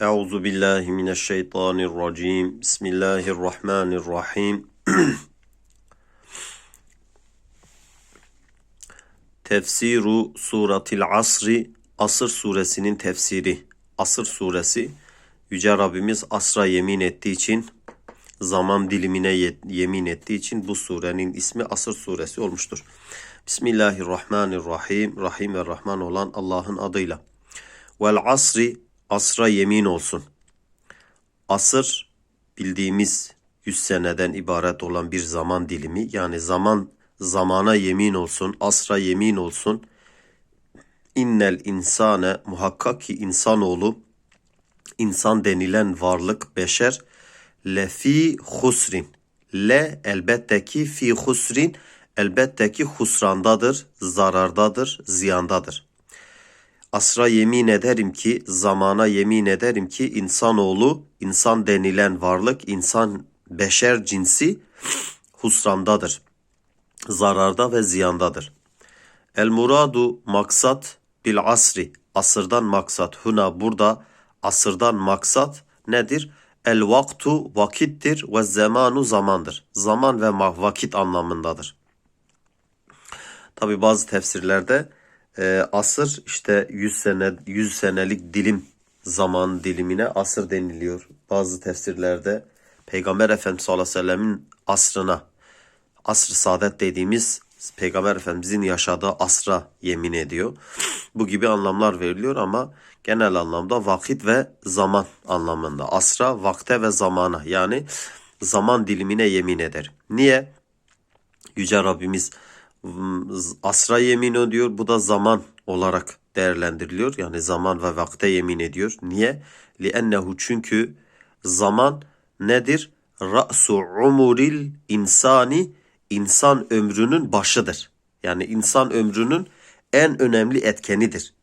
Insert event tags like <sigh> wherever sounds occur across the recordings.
Euzu billahi mineşşeytanirracim. Bismillahirrahmanirrahim. <clears throat> Tefsiru suratil asri Asır suresinin tefsiri. Asır suresi Yüce Rabbimiz asra yemin ettiği için zaman dilimine ye- yemin ettiği için bu surenin ismi Asır suresi olmuştur. Bismillahirrahmanirrahim. Rahim ve Rahman olan Allah'ın adıyla. Vel asri asra yemin olsun. Asır bildiğimiz 100 seneden ibaret olan bir zaman dilimi yani zaman zamana yemin olsun, asra yemin olsun. İnnel insane muhakkak ki insanoğlu insan denilen varlık beşer lefi husrin le elbette ki fi husrin elbette ki husrandadır, zarardadır, ziyandadır. Asra yemin ederim ki, zamana yemin ederim ki insanoğlu, insan denilen varlık, insan beşer cinsi husrandadır. Zararda ve ziyandadır. El muradu maksat bil asri. Asırdan maksat. Huna burada asırdan maksat nedir? El vaktu vakittir ve zamanu zamandır. Zaman ve vakit anlamındadır. Tabi bazı tefsirlerde e, asır işte 100 sene 100 senelik dilim zaman dilimine asır deniliyor. Bazı tefsirlerde Peygamber Efendimiz sallallahu aleyhi ve sellemin asrına asr-ı saadet dediğimiz Peygamber Efendimizin yaşadığı asra yemin ediyor. Bu gibi anlamlar veriliyor ama genel anlamda vakit ve zaman anlamında. Asra, vakte ve zamana yani zaman dilimine yemin eder. Niye? Yüce Rabbimiz asra yemin ediyor. Bu da zaman olarak değerlendiriliyor. Yani zaman ve vakte yemin ediyor. Niye? لِأَنَّهُ çünkü zaman nedir? Ra'su umuril insani insan ömrünün başıdır. Yani insan ömrünün en önemli etkenidir.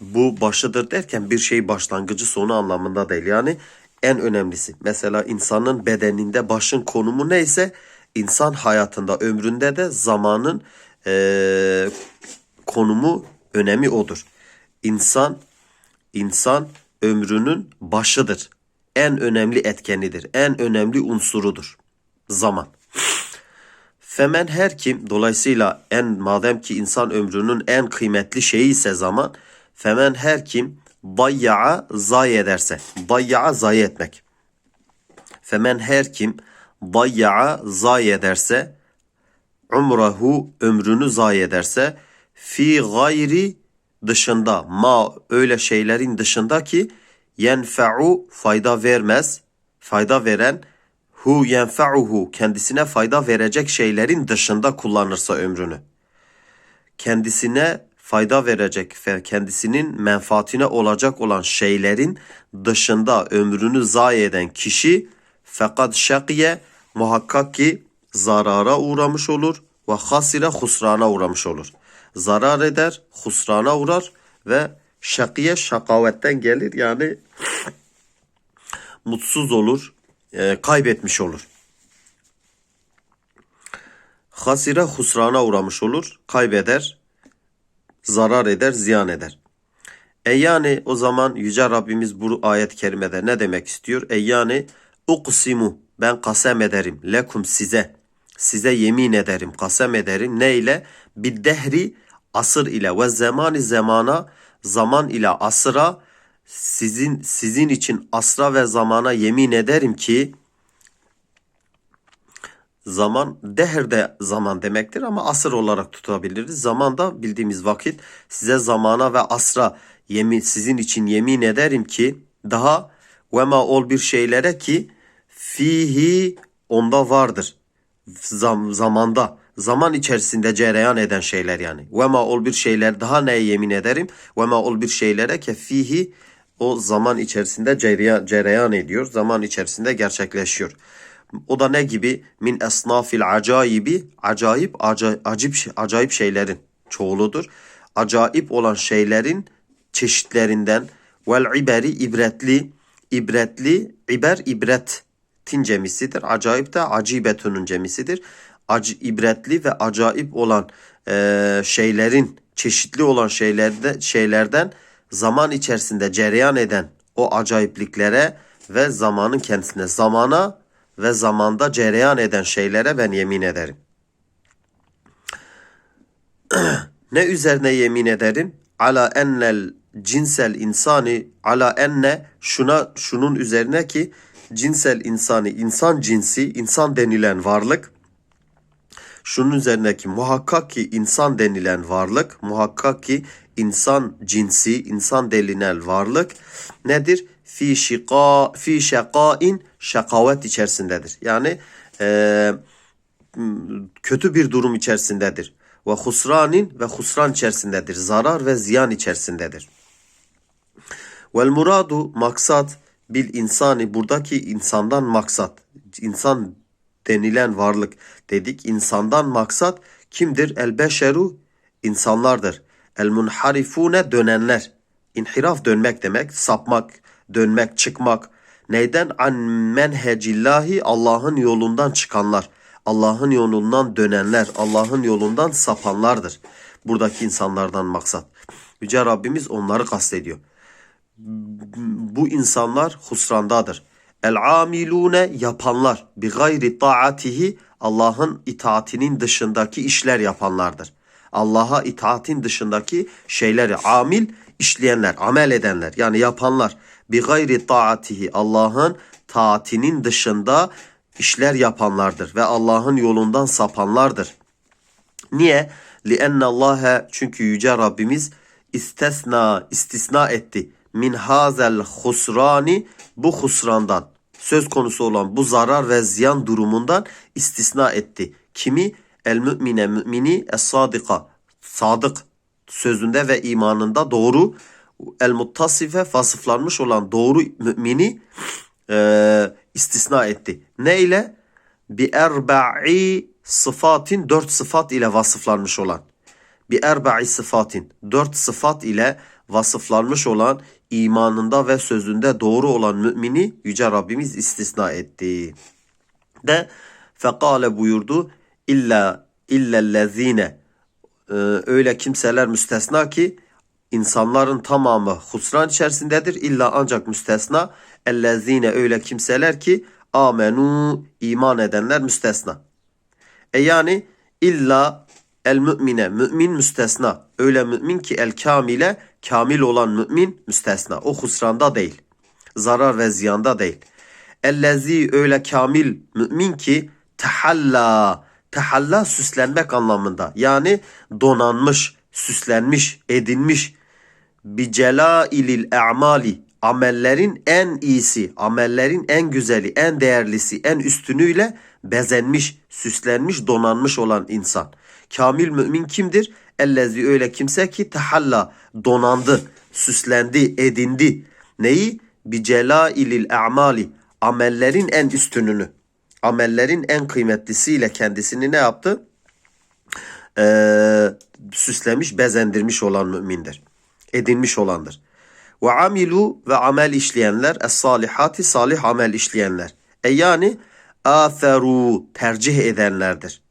Bu başıdır derken bir şey başlangıcı sonu anlamında değil. Yani en önemlisi. Mesela insanın bedeninde başın konumu neyse insan hayatında ömründe de zamanın eee, konumu önemi odur. İnsan insan ömrünün başıdır. En önemli etkenidir. En önemli unsurudur. Zaman. Femen her kim dolayısıyla en madem ki insan ömrünün en kıymetli şeyi ise zaman femen her kim dayya'a zayi ederse dayya'a zayi etmek femen her kim dayya'a zayi ederse umrahu ömrünü zayi ederse fi gayri dışında ma öyle şeylerin dışında ki yenfa'u fayda vermez fayda veren hu yenfa'uhu kendisine fayda verecek şeylerin dışında kullanırsa ömrünü. Kendisine fayda verecek ve kendisinin menfaatine olacak olan şeylerin dışında ömrünü zayi eden kişi fakat şakiye muhakkak ki zarara uğramış olur ve hasire husrana uğramış olur. Zarar eder, husrana uğrar ve şakiye şakavetten gelir yani mutsuz olur, e, kaybetmiş olur. Hasire husrana uğramış olur, kaybeder, zarar eder, ziyan eder. E yani o zaman Yüce Rabbimiz bu ayet-i kerimede ne demek istiyor? E yani uksimu ben kasem ederim lekum size. Size yemin ederim, kasem ederim. Ne ile? Biddehri asır ile ve zamani zamana zaman ile asıra sizin sizin için asra ve zamana yemin ederim ki Zaman dehr de zaman demektir ama asır olarak tutabiliriz. Zaman da bildiğimiz vakit size zamana ve asra yemin sizin için yemin ederim ki daha vema ol bir şeylere ki fihi onda vardır. Zam, zamanda zaman içerisinde cereyan eden şeyler yani. Vema ol bir şeyler daha neye yemin ederim? Vema ol bir şeylere ki fihi o zaman içerisinde cereyan, cereyan ediyor. Zaman içerisinde gerçekleşiyor. O da ne gibi? Min esnafil acayibi, acayip, aca, acip, acayip şeylerin çoğuludur. Acayip olan şeylerin çeşitlerinden vel iberi ibretli, ibretli, iber ibret tin cemisidir. Acayip de acibetünün cemisidir. Ac, ibretli ve acayip olan e, şeylerin, çeşitli olan şeylerde, şeylerden zaman içerisinde cereyan eden o acayipliklere ve zamanın kendisine zamana ve zamanda cereyan eden şeylere ben yemin ederim. <clears throat> ne üzerine yemin ederim? Ala ennel cinsel insani ala enne şuna şunun üzerine ki cinsel insani insan cinsi insan denilen varlık şunun üzerine ki muhakkak ki insan denilen varlık muhakkak ki insan cinsi insan denilen varlık nedir? Fi şika fi şakain şakavet içerisindedir. Yani eee kötü bir durum içerisindedir. Ve husranin ve husran içerisindedir. Zarar ve ziyan içerisindedir. Vel muradu maksat bil insani buradaki insandan maksat. İnsan denilen varlık dedik. İnsandan maksat kimdir? El beşeru insanlardır. El munharifune dönenler. İnhiraf dönmek demek. Sapmak, dönmek, çıkmak. Neyden? An menhecillahi Allah'ın yolundan çıkanlar. Allah'ın yolundan dönenler, Allah'ın yolundan sapanlardır. Buradaki insanlardan maksat. Yüce Rabbimiz onları kastediyor Bu insanlar husrandadır. El amilune yapanlar bi gayri taatihi Allah'ın itaatinin dışındaki işler yapanlardır. Allah'a itaatin dışındaki şeyleri amil işleyenler, amel edenler yani yapanlar bi gayri taatihi Allah'ın taatinin dışında işler yapanlardır ve Allah'ın yolundan sapanlardır. Niye? لِأَنَّ اللّٰهَ Çünkü Yüce Rabbimiz istesna, istisna etti. Min hazel husrani bu husrandan söz konusu olan bu zarar ve ziyan durumundan istisna etti. Kimi? El mümine mümini es sadika sadık sözünde ve imanında doğru el muttasife vasıflanmış olan doğru mümini e, istisna etti. Ne ile? Bi erba'i sıfatin dört sıfat ile vasıflanmış olan. Bi erba'i sıfatin dört sıfat ile vasıflanmış olan imanında ve sözünde doğru olan mümini Yüce Rabbimiz istisna etti. De fekale buyurdu illa illellezine ee, öyle kimseler müstesna ki insanların tamamı husran içerisindedir. İlla ancak müstesna ellezine öyle kimseler ki amenu iman edenler müstesna. E yani illa el mümine mümin müstesna. Öyle mümin ki el kamile kamil olan mümin müstesna. O husranda değil. Zarar ve ziyanda değil. Ellezi öyle kamil mümin ki tehalla tehalla süslenmek anlamında. Yani donanmış, süslenmiş, edinmiş. Bicelailil a'mali amellerin en iyisi, amellerin en güzeli, en değerlisi, en üstünüyle bezenmiş, süslenmiş, donanmış olan insan. Kamil mümin kimdir? Ellezi öyle kimse ki tehalla donandı, süslendi, edindi. Neyi? Bicelailil a'mali amellerin en üstününü amellerin en kıymetlisiyle kendisini ne yaptı? Ee, süslemiş, bezendirmiş olan mümindir. Edinmiş olandır. Ve amilu ve amel işleyenler, es-salihati salih amel işleyenler. E yani aferu tercih edenlerdir.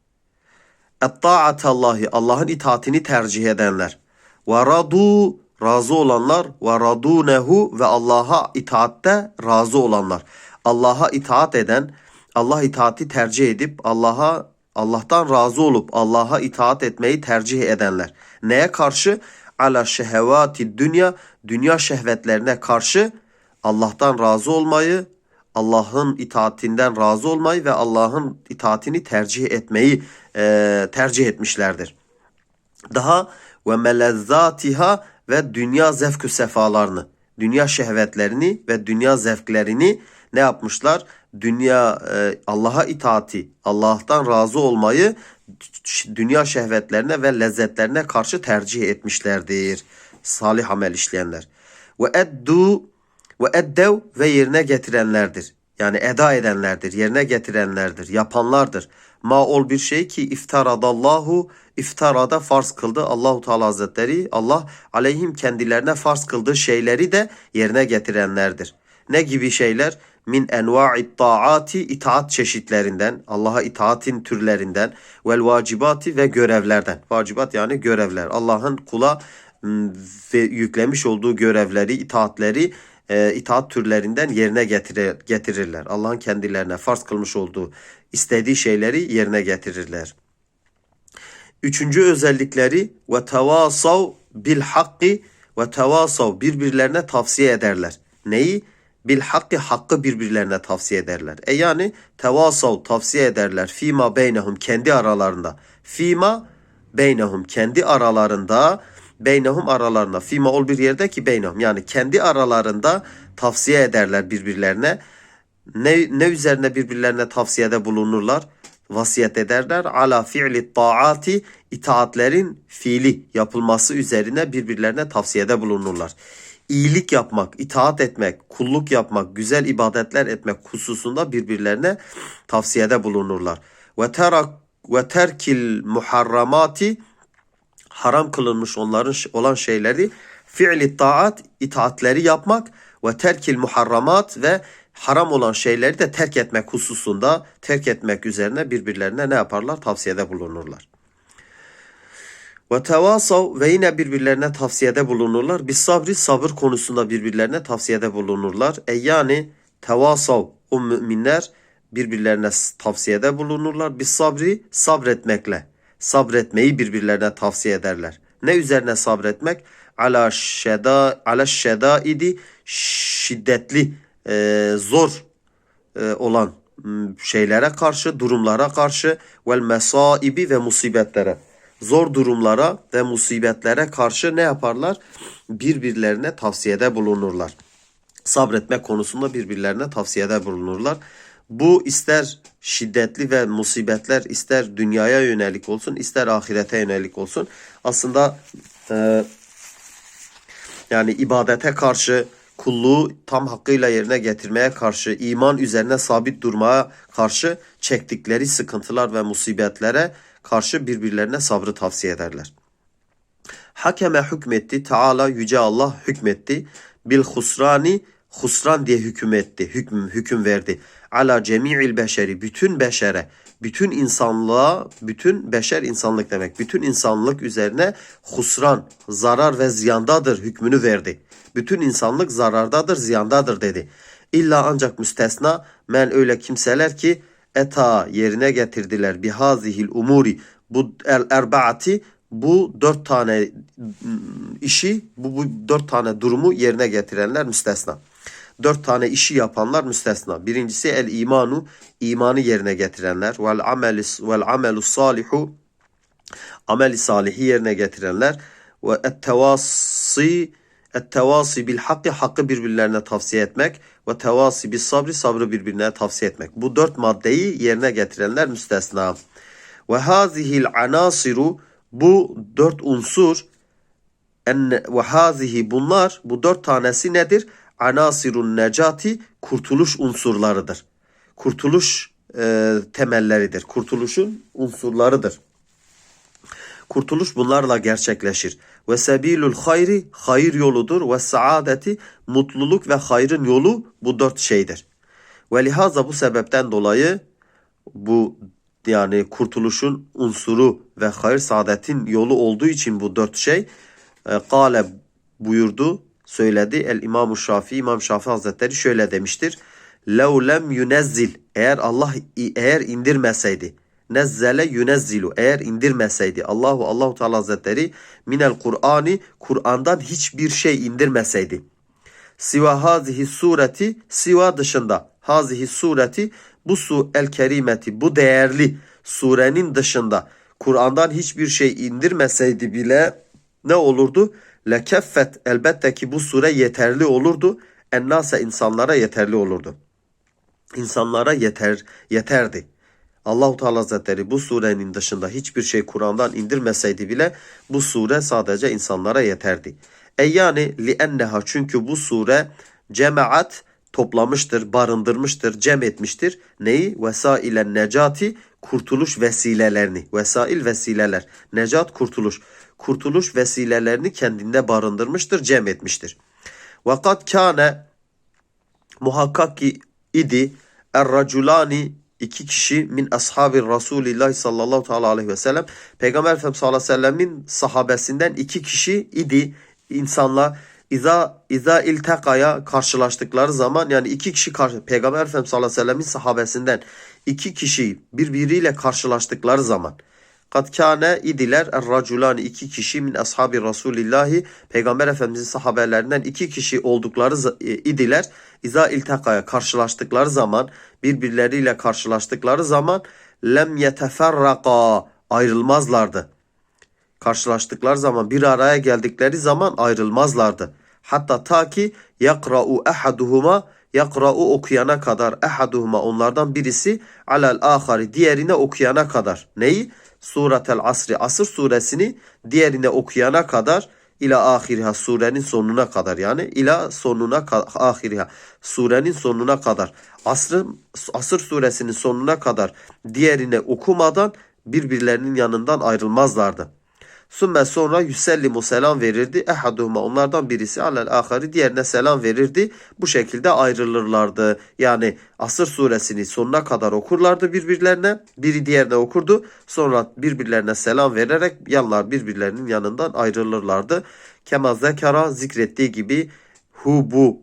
Et-taatallahi Allah'ın itaatini tercih edenler. Ve radu razı olanlar ve radunehu ve Allah'a itaatte razı olanlar. Allah'a itaat eden, Allah itaati tercih edip Allah'a Allah'tan razı olup Allah'a itaat etmeyi tercih edenler. Neye karşı? Ala şehevati dünya, dünya şehvetlerine karşı Allah'tan razı olmayı, Allah'ın itaatinden razı olmayı ve Allah'ın itaatini tercih etmeyi e, tercih etmişlerdir. Daha ve melezzatiha ve dünya zevkü sefalarını, dünya şehvetlerini ve dünya zevklerini ne yapmışlar? Dünya e, Allah'a itaati, Allah'tan razı olmayı dünya şehvetlerine ve lezzetlerine karşı tercih etmişlerdir. Salih amel işleyenler. Ve eddu ve eddev ve yerine getirenlerdir. Yani eda edenlerdir, yerine getirenlerdir, yapanlardır. Ma ol bir şey ki iftaradallahu iftarada farz kıldı Allahu Teala Hazretleri. Allah aleyhim kendilerine farz kıldığı şeyleri de yerine getirenlerdir. Ne gibi şeyler? Min enva'i taati itaat çeşitlerinden, Allah'a itaatin türlerinden, vel vacibati ve görevlerden. Vacibat yani görevler. Allah'ın kula ve yüklemiş olduğu görevleri, itaatleri e, itaat türlerinden yerine getire, getirirler. Allah'ın kendilerine farz kılmış olduğu istediği şeyleri yerine getirirler. Üçüncü özellikleri ve tevasav bil hakki ve tevasav birbirlerine tavsiye ederler. Neyi? Bil hakki hakkı birbirlerine tavsiye ederler. E yani tevasav tavsiye ederler. Fima beynehum kendi aralarında. Fima beynehum kendi aralarında beynehum aralarında. Fima ol bir yerde ki beynehum yani kendi aralarında tavsiye ederler birbirlerine. Ne, ne üzerine birbirlerine tavsiyede bulunurlar? Vasiyet ederler. Ala fi'li taati itaatlerin fiili yapılması üzerine birbirlerine tavsiyede bulunurlar. İyilik yapmak, itaat etmek, kulluk yapmak, güzel ibadetler etmek hususunda birbirlerine tavsiyede bulunurlar. Ve terak ve terkil muharramati haram kılınmış onların olan şeyleri fi'li taat itaatleri yapmak ve terkil muharramat ve haram olan şeyleri de terk etmek hususunda terk etmek üzerine birbirlerine ne yaparlar? Tavsiyede bulunurlar. Ve tevasav ve yine birbirlerine tavsiyede bulunurlar. Biz sabri sabır konusunda birbirlerine tavsiyede bulunurlar. E yani tevasav o müminler birbirlerine tavsiyede bulunurlar. Biz sabri sabretmekle sabretmeyi birbirlerine tavsiye ederler. Ne üzerine sabretmek? Ala şeda ala şedaidi şiddetli e, zor e, olan şeylere karşı, durumlara karşı vel mesaibi ve musibetlere. Zor durumlara ve musibetlere karşı ne yaparlar? Birbirlerine tavsiyede bulunurlar. Sabretme konusunda birbirlerine tavsiyede bulunurlar. Bu ister şiddetli ve musibetler ister dünyaya yönelik olsun ister ahirete yönelik olsun. Aslında e, yani ibadete karşı kulluğu tam hakkıyla yerine getirmeye karşı, iman üzerine sabit durmaya karşı çektikleri sıkıntılar ve musibetlere karşı birbirlerine sabrı tavsiye ederler. Hakeme hükmetti, Teala Yüce Allah hükmetti. Bil husrani, husran diye hükmetti, hüküm, hüküm verdi. Ala cemi'il beşeri, bütün beşere, bütün insanlığa, bütün beşer insanlık demek. Bütün insanlık üzerine husran, zarar ve ziyandadır hükmünü verdi. Bütün insanlık zarardadır, ziyandadır dedi. İlla ancak müstesna men öyle kimseler ki eta yerine getirdiler bihazihil umuri bu el erbaati bu dört tane işi bu, bu dört tane durumu yerine getirenler müstesna. Dört tane işi yapanlar müstesna. Birincisi el imanu imanı yerine getirenler vel amelis vel amelu salihu ameli salihi yerine getirenler ve et tevasi et-tevasi bil hakkı hakkı birbirlerine tavsiye etmek ve tevasi bis sabri sabrı birbirine tavsiye etmek. Bu dört maddeyi yerine getirenler müstesna. Ve hazihil anasiru bu dört unsur en ve hazihi bunlar bu dört tanesi nedir? Anasirun necati kurtuluş unsurlarıdır. Kurtuluş e, temelleridir. Kurtuluşun unsurlarıdır. Kurtuluş bunlarla gerçekleşir. Ve sebilul hayri hayır yoludur ve saadeti mutluluk ve hayrın yolu bu dört şeydir. Ve lihaza bu sebepten dolayı bu yani kurtuluşun unsuru ve hayır saadetin yolu olduğu için bu dört şey e, kale buyurdu söyledi el İmam Şafii İmam Şafii Hazretleri şöyle demiştir. Lev lem yunezzil eğer Allah eğer indirmeseydi nezzele yunezzilu eğer indirmeseydi Allahu Allahu Teala Hazretleri minel Kur'ani Kur'an'dan hiçbir şey indirmeseydi. Siva hazihi sureti siva dışında hazihi sureti bu su el kerimeti bu değerli surenin dışında Kur'an'dan hiçbir şey indirmeseydi bile ne olurdu? Lekeffet elbette ki bu sure yeterli olurdu. Ennase insanlara yeterli olurdu. İnsanlara yeter yeterdi. Allahu Teala Hazretleri bu surenin dışında hiçbir şey Kur'an'dan indirmeseydi bile bu sure sadece insanlara yeterdi. E yani li enneha çünkü bu sure cemaat toplamıştır, barındırmıştır, cem etmiştir. Neyi? Vesailen necati kurtuluş vesilelerini. Vesail vesileler. Necat kurtuluş. Kurtuluş vesilelerini kendinde barındırmıştır, cem etmiştir. Vakat kâne muhakkak ki idi er-raculani iki kişi min ashabi Resulillah sallallahu teala aleyhi ve sellem Peygamber Efendimiz sallallahu aleyhi ve sellemin sahabesinden iki kişi idi insanlar İza, iza iltekaya karşılaştıkları zaman yani iki kişi karşı, Peygamber Efendimiz sallallahu aleyhi ve sellemin sahabesinden iki kişi birbiriyle karşılaştıkları zaman Kad kâne idiler er-raculani iki kişi min ashabi Rasulillahi Peygamber Efendimizin sahabelerinden iki kişi oldukları e, idiler. İza iltekaya karşılaştıkları zaman birbirleriyle karşılaştıkları zaman lem yeteferraka ayrılmazlardı. Karşılaştıkları zaman bir araya geldikleri zaman ayrılmazlardı. Hatta ta ki yakra'u ehaduhuma yakra'u okuyana kadar ehaduhuma onlardan birisi alel ahari diğerine okuyana kadar. Neyi? Suratel Asri Asır suresini diğerine okuyana kadar ila ahiriha surenin sonuna kadar yani ila sonuna ahiriha surenin sonuna kadar asrın asır suresinin sonuna kadar diğerine okumadan birbirlerinin yanından ayrılmazlardı. Sümme sonra yüsellimu selam verirdi. Ehaduhuma onlardan birisi alel ahari diğerine selam verirdi. Bu şekilde ayrılırlardı. Yani Asır suresini sonuna kadar okurlardı birbirlerine. Biri diğerine okurdu. Sonra birbirlerine selam vererek yanlar birbirlerinin yanından ayrılırlardı. Kema zekara zikrettiği gibi hu bu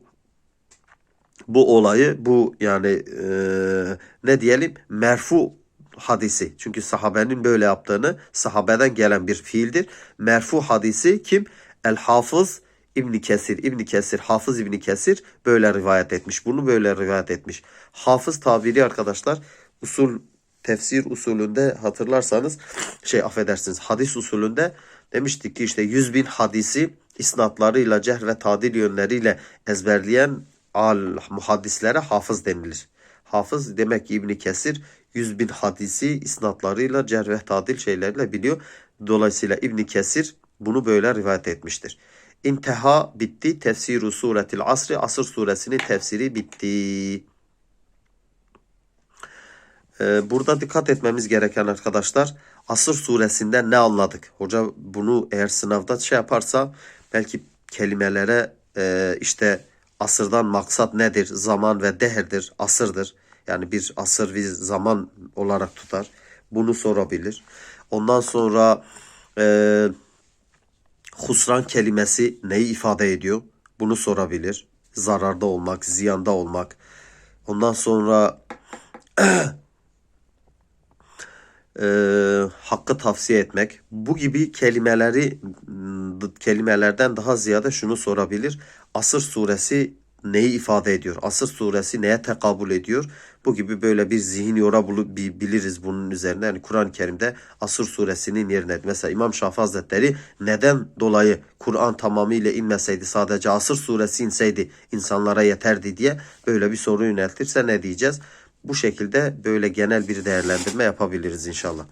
bu olayı bu yani eee, ne diyelim merfu hadisi. Çünkü sahabenin böyle yaptığını sahabeden gelen bir fiildir. Merfu hadisi kim? El Hafız İbni Kesir. İbni Kesir, Hafız İbni Kesir böyle rivayet etmiş. Bunu böyle rivayet etmiş. Hafız tabiri arkadaşlar usul tefsir usulünde hatırlarsanız şey affedersiniz hadis usulünde demiştik ki işte 100 bin hadisi isnatlarıyla cehr ve tadil yönleriyle ezberleyen al muhaddislere hafız denilir. Hafız demek ki İbni Kesir 100 bin hadisi isnatlarıyla cerh ve tadil şeylerle biliyor. Dolayısıyla İbni Kesir bunu böyle rivayet etmiştir. İnteha bitti. Tefsiru suretil asri. Asır suresinin tefsiri bitti. Ee, burada dikkat etmemiz gereken arkadaşlar Asır suresinden ne anladık? Hoca bunu eğer sınavda şey yaparsa belki kelimelere e, işte asırdan maksat nedir? Zaman ve deherdir, asırdır. Yani bir asır bir zaman olarak tutar. Bunu sorabilir. Ondan sonra e, husran kelimesi neyi ifade ediyor? Bunu sorabilir. Zararda olmak, ziyanda olmak. Ondan sonra <clears throat> e, hakkı tavsiye etmek. Bu gibi kelimeleri m, kelimelerden daha ziyade şunu sorabilir. Asır suresi neyi ifade ediyor? Asır suresi neye tekabül ediyor? Bu gibi böyle bir zihin yorabiliriz bunun üzerine. Yani Kur'an-ı Kerim'de Asır suresinin yerine. Mesela İmam Şafii Hazretleri neden dolayı Kur'an tamamıyla inmeseydi sadece Asır suresi inseydi insanlara yeterdi diye böyle bir soru yöneltirse ne diyeceğiz? Bu şekilde böyle genel bir değerlendirme yapabiliriz inşallah.